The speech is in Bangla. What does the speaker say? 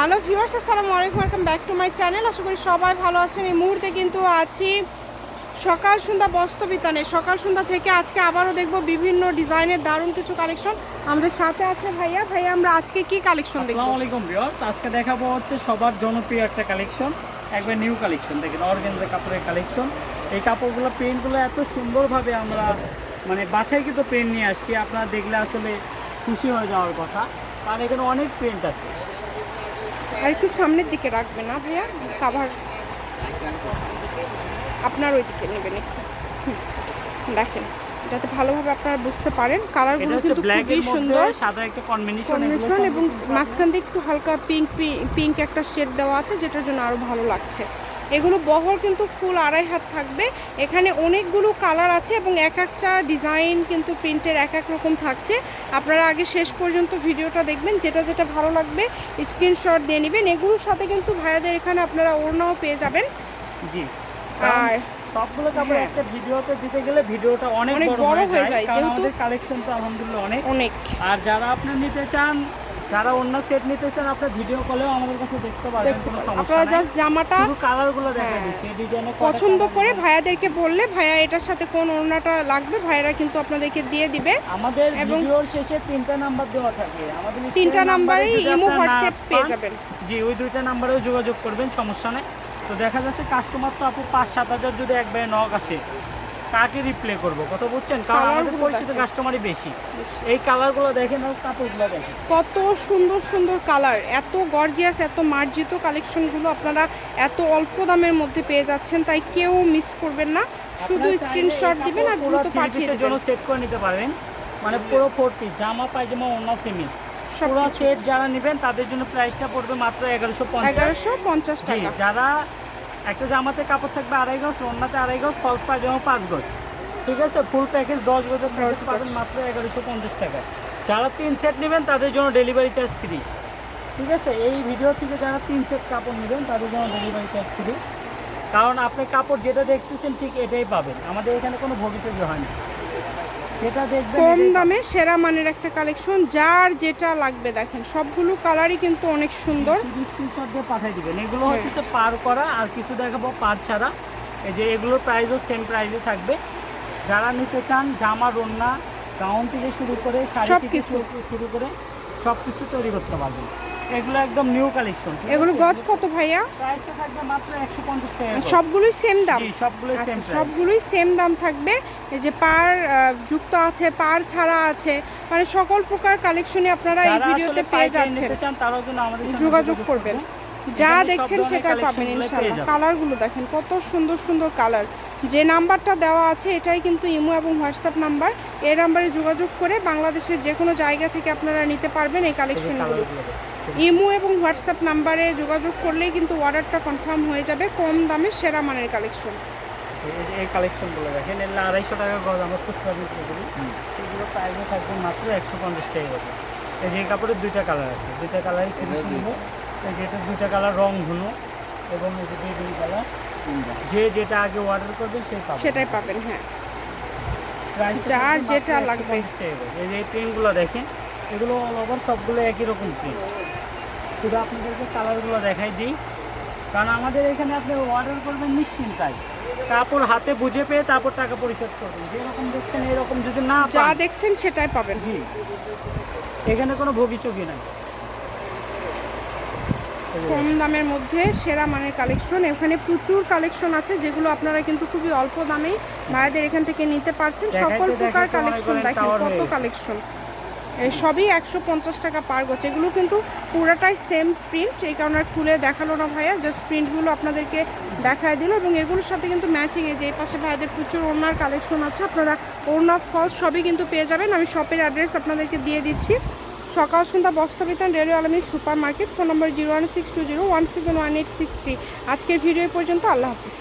হ্যালো ভিউয়ার্স, আসসালামু আলাইকুম, welcome back to my channel. আশা করি সবাই ভালো আছেন। এই মুহূর্তে কিন্তু আছি সকাল সন্ধ্যা বস্ত্রবিতানে সকাল সন্ধ্যা থেকে আজকে আবারও দেখব বিভিন্ন ডিজাইনের দারুণ কিছু কালেকশন। আমাদের সাথে আছে ভাইয়া। ভাইয়া, আমরা আজকে কি কালেকশন দেখব? আসসালামু আলাইকুম ভিউয়ার্স, আজকে দেখাবো হচ্ছে সবার জনপ্রিয় একটা কালেকশন, একবার নিউ কালেকশন। দেখেন অর্গেনজা কাপড়ের কালেকশন। এই কাপড়গুলো, প্রিন্টগুলো এত সুন্দরভাবে আমরা মানে বাছাইকৃত প্রিন্ট নিয়ে আসছি। আপনারা দেখলে আসলে খুশি হয়ে যাওয়ার কথা। কারণ এখানে অনেক প্রিন্ট আছে। আর একটু সামনের দিকে রাখবে না ভাইয়া? কাভার আপনার ওই দিকে নেবেন একটু। দেখেন যাতে ভালোভাবে আপনারা বুঝতে পারেন। কালার কালারগুলো কিন্তু খুবই সুন্দর। সাদা একটা কম্বিনেশন এবং মাঝখান দিয়ে একটু হালকা পিঙ্ক পিঙ্ক একটা শেড দেওয়া আছে যেটার জন্য আরও ভালো লাগছে। এগুলো বহর কিন্তু ফুল আড়াই হাত থাকবে। এখানে অনেকগুলো কালার আছে এবং এক একটা ডিজাইন কিন্তু প্রিন্টের এক এক রকম থাকছে। আপনারা আগে শেষ পর্যন্ত ভিডিওটা দেখবেন যেটা যেটা ভালো লাগবে স্ক্রিনশট দিয়ে নেবেন। এগুলোর সাথে কিন্তু ভাইয়াদের এখানে আপনারা ওড়নাও পেয়ে যাবেন। জি। আর সবগুলো কাপড় হ্যাঁ। একটা ভিডিওতে দিতে গেলে ভিডিওটা অনেক বড় হয়ে যায় যায়, কারণ আমাদের কালেকশন তো আলহামদুলিল্লাহ অনেক। অনেক। আর যারা আপনি নিতে চান যারা অন্য সেট নিতে চান আপনি ভিডিও কলেও আমাদের কাছে দেখতে পারবেন কোনো পারেন। সমস্যা আপনারা জাস্ট জামাটা শুধু কালারগুলো দেখা হ্যাঁ। দিচ্ছি এই ডিজাইনে পছন্দ করে ভাইয়াদেরকে বললে ভাইয়া এটার সাথে কোন ওড়নাটা লাগবে ভাইয়ারা কিন্তু আপনাদেরকে দিয়ে দিবে। আমাদের ভিডিওর শেষে তিনটা নাম্বার দেওয়া থাকে। আমাদের তিনটা নাম্বারে নাম্বারেই ইমো আপনারা হোয়াটসঅ্যাপ পেয়ে যাবেন। জি ওই দুইটা নাম্বারেও যোগাযোগ করবেন সমস্যা নেই। তো দেখা যাচ্ছে কাস্টমার তো আপু পাঁচ সাত হাজার যদি একবারে নক আসে কাকে রিপ্লে করব? কথা বুঝছেন? কারণ আমাদের পরিচিত কাস্টমারই বেশি। এই কালারগুলো দেখেন আর কাপড়গুলো দেখেন। কত সুন্দর সুন্দর কালার এত গর্জিয়াস এত মার্জিত কালেকশনগুলো আপনারা এত অল্প দামের মধ্যে পেয়ে যাচ্ছেন তাই কেউ মিস করবেন না। শুধু স্ক্রিনশট দিবেন আর দ্রুত পাঠিয়ে জন্য সেট করে নিতে পারবেন। মানে পুরো ফোরটি জামা পায়জামা ওনা সেমি পুরো সেট যারা নেবেন তাদের জন্য প্রাইসটা পড়বে মাত্র এগারোশো পঞ্চাশ। টাকা। যারা একটা জামাতে কাপড় থাকবে আড়াই গজ ওনাতে আড়াই গজ ফলস পায়জামা পাঁচ গজ। ঠিক আছে? ফুল প্যাকেজ দশ গজের প্যাকেজ পাবেন মাত্র এগারোশো পঞ্চাশ টাকা যারা তিন সেট নেবেন তাদের জন্য ডেলিভারি চার্জ ফ্রি ঠিক আছে? এই ভিডিও থেকে যারা তিন সেট কাপড় নেবেন তাদের জন্য ডেলিভারি চার্জ ফ্রি কারণ আপনি কাপড় যেটা দেখতেছেন ঠিক এটাই পাবেন। আমাদের এখানে কোনো ভবিষ্যৎ হয় না। কম দামে সেরা মানের একটা কালেকশন যার যেটা লাগবে দেখেন। সবগুলো কালারই কিন্তু অনেক সুন্দর। পাঠিয়ে দিবেন। এগুলো হ্যাঁ। হচ্ছে পার করা আর কিছু দেখাবো পার ছাড়া। এই যে এগুলোর প্রাইসও সেম প্রাইসে থাকবে। যারা নিতে চান জামা রন্না গাউন থেকে শুরু করে শাড়ি থেকে শুরু করে সব কিছু তৈরি করতে পারবেন। এগুলো একদম নিউ কালেকশন এগুলো গজ কত ভাইয়া? প্রাইসটা থাকবে মাত্র একশো পঞ্চাশ টাকা সবগুলোই সেম দাম? জি সবগুলো আচ্ছা, সেম সবগুলোই সেম দাম থাকবে। এই যে পার যুক্ত আছে পার ছাড়া আছে মানে সকল প্রকার কালেকশনই আপনারা এই ভিডিওতে পেয়ে যাচ্ছেন। তারাও আমাদের যোগাযোগ করবেন। যা দেখছেন সেটা পাবেন ইনশাআল্লাহ। কালারগুলো দেখেন কত সুন্দর সুন্দর কালার যে নাম্বারটা দেওয়া আছে এটাই কিন্তু ইমো এবং হোয়াটসঅ্যাপ নাম্বার। এই নাম্বারে যোগাযোগ করে বাংলাদেশের যে কোনো জায়গা থেকে আপনারা নিতে পারবেন এই কালেকশনগুলো ইমো এবং হোয়াটসঅ্যাপ নাম্বারে যোগাযোগ করলেই কিন্তু অর্ডারটা কনফার্ম হয়ে যাবে কম দামে সেরা মানের কালেকশন। এই কালেকশনগুলো দেখেন এগুলো আড়াইশো টাকা গজ আমরা খুচরা বিক্রি করি। এগুলো প্রাইসে থাকবে মাত্র একশো পঞ্চাশ টাকা করে এই যে কাপড়ের দুইটা কালার আছে দুইটা কালারই খুবই সুন্দর এই যে দুইটা কালার রং এবং এই যে বেগুনি কালার যে যেটা আগে অর্ডার করবে সেই সেটাই পাবেন হ্যাঁ। যার যেটা লাগবে। 150 এই যে প্রিন্টগুলো দেখেন এগুলো অল ওভার সবগুলো একই রকম প্রিন্ট শুধু আপনাদেরকে কালারগুলো দেখাই দিই। কারণ আমাদের এখানে আপনি অর্ডার করবেন নিশ্চিন্তায়। কাপড় হাতে বুঝে পেয়ে তারপর টাকা পরিশোধ করবেন। যেরকম দেখছেন এরকম যদি না যা দেখছেন সেটাই পাবেন। জি। এখানে কোনো ভবিচকি নাই। কম দামের মধ্যে সেরা মানের কালেকশন এখানে প্রচুর কালেকশন আছে যেগুলো আপনারা কিন্তু খুবই অল্প দামেই ভাইদের এখান থেকে নিতে পারছেন। সকল প্রকার কালেকশন দেখেন কত কালেকশন সবই একশো পঞ্চাশ টাকা পার গছ এগুলো কিন্তু পুরাটাই সেম প্রিন্ট এই কারণে খুলে দেখাল না ভাইয়া জাস্ট প্রিন্টগুলো আপনাদেরকে দেখায় দিল এবং এগুলোর সাথে কিন্তু ম্যাচিং এই যে এই পাশে ভাইয়াদের প্রচুর ওড়নার কালেকশন আছে, আপনারা ওড়না ফলস সবই কিন্তু পেয়ে যাবেন। আমি শপের অ্যাড্রেস আপনাদেরকে দিয়ে দিচ্ছি। সকাল সন্ধ্যা বস্ত্রবিতান রেলওয়ে আলমী super market phone number zero one six two zero one seven one eight six three আজকের ভিডিও পর্যন্ত, আল্লাহ হাফিজ।